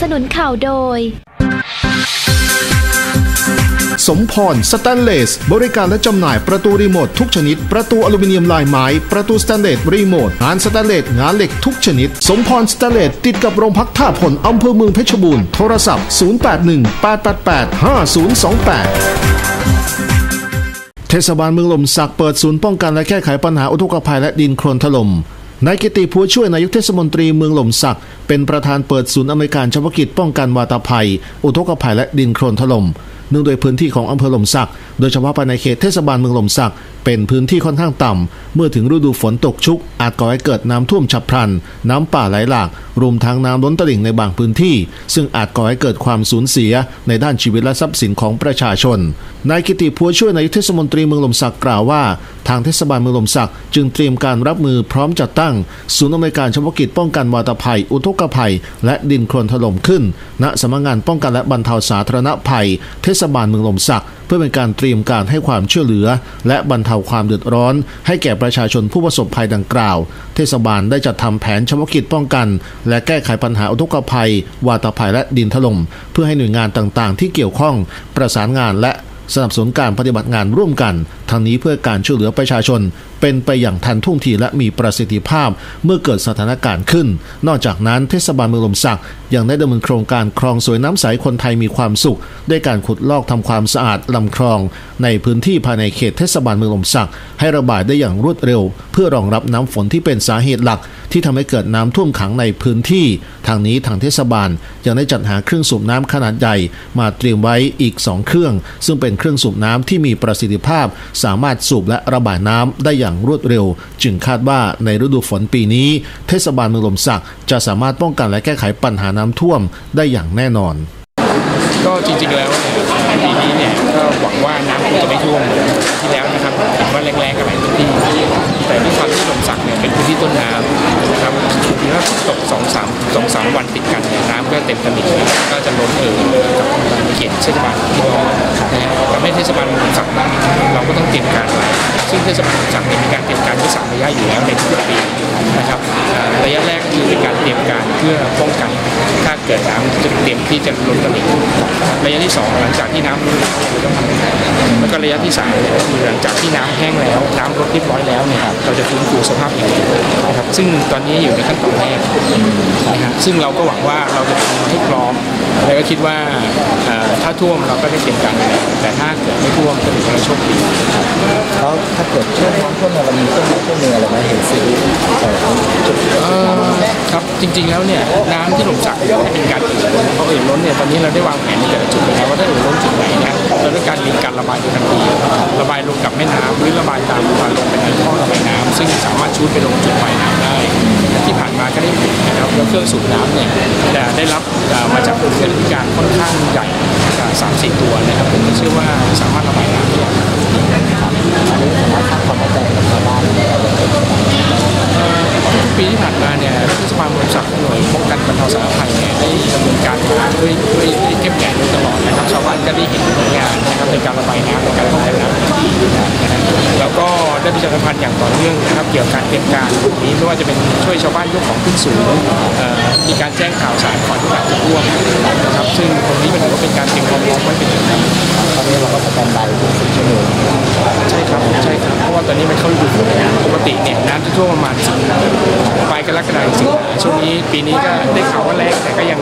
สนุนข่าวโดย สมพรสแตนเลส บริการและจำหน่ายประตูรีโมททุกชนิด ประตูอลูมิเนียมลายไม้ ประตูสแตนเลสรีโมทงานสแตนเลสงานเหล็กทุกชนิด สมพรสแตนเลสติดกับโรงพักท่าพลอำเภอเมืองเพชรบูรณ์โทรศัพท์ 0818885028เทศบาลเมืองลมสักเปิดศูนย์ป้องกันและแก้ไขปัญหาอุทกภัยและดินโคลนถล่ม นายกิติผู้ช่วยนายกเทศมนตรีเมืองหล่มสัก เป็นประธานเปิดศูนย์อเมริการเฉพาะกิจป้องกันวาตภัย อุทกภัยและดินโคลนถล่ม เนื่องโดยพื้นที่ของอำเภอหล่มสัก โดยเฉพาะภายในเขตเทศบาลเมืองหล่มสัก เป็นพื้นที่ค่อนข้างต่ำ เมื่อถึงฤดูฝนตกชุก อาจก่อให้เกิดน้ำท่วมฉับพลัน น้ำป่าไหลหลาก รวมทั้งน้ำล้นตลิ่งในบางพื้นที่ ซึ่งอาจก่อให้เกิดความสูญเสียในด้านชีวิตและทรัพย์สินของประชาชน นายกิติพัวช่วยนายเทศมนตรีเมืองหล่มสักกล่าวว่า ทางเทศบาลเมืองหล่มสักจึงเตรียมการรับมือพร้อมจัดตั้ง ศูนย์อำนวยการเฉพาะกิจป้องกันวาตภัย อุทกภัย และดินโคลนถล่มขึ้น ณสำนักงานป้องกันและบรรเทาสาธารณภัย เทศศบาลเมืองลมสัก เพื่อเป็นการเตรียมการให้ความช่วยเหลือ และบรรเทาความเดือดร้อน ให้แก่ประชาชนผู้ประสบภัยดังกล่าว เทศบาลได้จัดทำแผนเฉพาะกิจป้องกัน และแก้ไขปัญหาอุทกภัย วาตภัยและดินถล่มเพื่อให้หน่วยงานต่างๆ ที่เกี่ยวข้องประสานงานและสนับสนุนการปฏิบัติงานร่วมกัน ทั้งนี้เพื่อการช่วยเหลือประชาชน เป็นไปอย่างทันท่วงทีและมีประสิทธิภาพเมื่อเกิดสถานการณ์ขึ้น นอกจากนั้นเทศบาลเมืองลมสักยังได้ดำเนินโครงการคลองสวยน้ำใสคนไทยมีความสุข ด้วยการขุดลอกทำความสะอาดลำคลอง ในพื้นที่ภายในเขตเทศบาลเมืองลมสักให้ระบายได้อย่างรวดเร็ว เพื่อรองรับน้ำฝนที่เป็นสาเหตุหลัก ที่ทำให้เกิดน้ำท่วมขังในพื้นที่ ทางนี้ทางเทศบาลยังได้จัดหาเครื่องสูบน้ำขนาดใหญ่ มาเตรียมไว้อีก 2 เครื่อง ซึ่งเป็นเครื่องสูบน้ำที่มีประสิทธิภาพ สามารถสูบและระบายน้ำได้อย่างรวดเร็ว จึงคาดว่าในฤดูฝนปีนี้ เทศบาลเมืองลมสักจะสามารถป้องกันและแก้ไขปัญหาน้ำท่วมได้อย่างแน่นอนก็จริงๆแล้วปีนี้เนี่ยก็หวังว่าน้ำคงจะไม่ท่วมเหมือนที่แล้วนะครับเห็นว่าแรงๆกันหลายพื้นที่แต่ด้วยความที่ลมสักเนี่ยเป็นพื้นที่ต้นน้ำนะครับทีว่าตกสองสามสองสามวันติดกันเนี่ยน้ำก็เต็มตลิ่งก็จะล้นเอ่อกับเขตเทศบาลที่น้องนะฮะทำให้เทศบาลลมสักเราก็ต้องเตรียมการไว้ ซึ่งเทศบาลลมสักเนี่ยมีการเตรียมการไว้สามระยะอยู่แล้วในทุกปีนะครับระยะแรกคือเป็นการเตรียมการเพื่อป้องกันถ้าเกิดน้ำจะเตรียมที่จะล้นตลิ่งระยะที่สองหลังจากที่น้ำลดแล้วเราต้องทำยังไงแล้วก็ระยะที่สามเนี่ยคือหลังจากที่น้ำแห้งแล้ว น้ำลดเรียบร้อยแล้วเนี่ยเราจะฟื้นฟูสภาพอย่างไรนะครับซึ่งตอนนี้อยู่ในขั้นตอนแรกนะครับซึ่งเราก็หวังว่าเราจะทำให้พร้อมแล้วก็คิดว่าาท่วมเราก็ได้เตรียมการไว้แล้วแต่ถ้าเกิดไม่ท่วมก็ถือว่าเราโชคดีแล้วถ้าเกิดช่วงน้ำท่วมเนี่ยเรามีเครื่องมือเครื่องมืออะไรไหมเห็นซื้อใช่ครับจุดเอ่อครับจริง ๆแล้วเนี่ยน้ำที่หล่มสักเนี่ยให้เป็นการเอ่อล้นเพราะเอ่อล้นเนี่ยตอนนี้เราได้วางแผนในแต่ละจุดไปแล้วว่าถ้าเอ่อล้นจุดไหนเนี่ยเราได้การลิงก์การระบายโดยทันทีระบายลงกับแม่น้ำหรือระบายตามระบายลงไปในท่อระบายน้ำซึ่งสามารถชูดไปลงจุดปลายน้ำได้ เครื่องสูบน้ำเนี่ยได้ได้รับมาจากเครื่องที่การค่อนข้างใหญ่นะครับสามสี่ตัวนะครับผมเชื่อว่าสามารถระบายน้ำได้อย่างความเข้าใจกับชาวบ้าปีที่ผ่านมาเนี่ยทศบาลเมืองสักหน่วยป้องกันบรรเทาสาธารณภัยเนี่ยได้ดำเนินการมาด้วยด้วยด้วยเข้มแข็งโดยตลอดนะครับชาวบ้านก็ได้เห็นผลงานนะครับในการระบายน้ำในการป้องกันน้ำที่ดีนะ แล้วก็ได้ประชาสัมพันธ์อย่างต่อเนื่องนะครับ เกี่ยวกับการเตรียมการนี้ไม่ว่าจะเป็นช่วยชาวบ้านยกของขึ้นสูงมีการแจ้งข่าวสารก่อนที่อาจะท่วมนะครับ ซึ่งตรงนี้มันถือว่าเป็นการเตรียมความพร้อมไว้เป็นอย่างดีตอนนี้เราก็สแตนบายทุกสิบชั่วโมงใช่ครับใช่ครับเพราะว่าตอนนี้มันเข้าฤดูฝนปกติเนี่ยน้ำจะท่วมประมาณสิงหาปลายกรกฎาคมสิงหาช่วงนี้ปีนี้ก็ได้ข่าวว่าแรงแต่ก็ยัง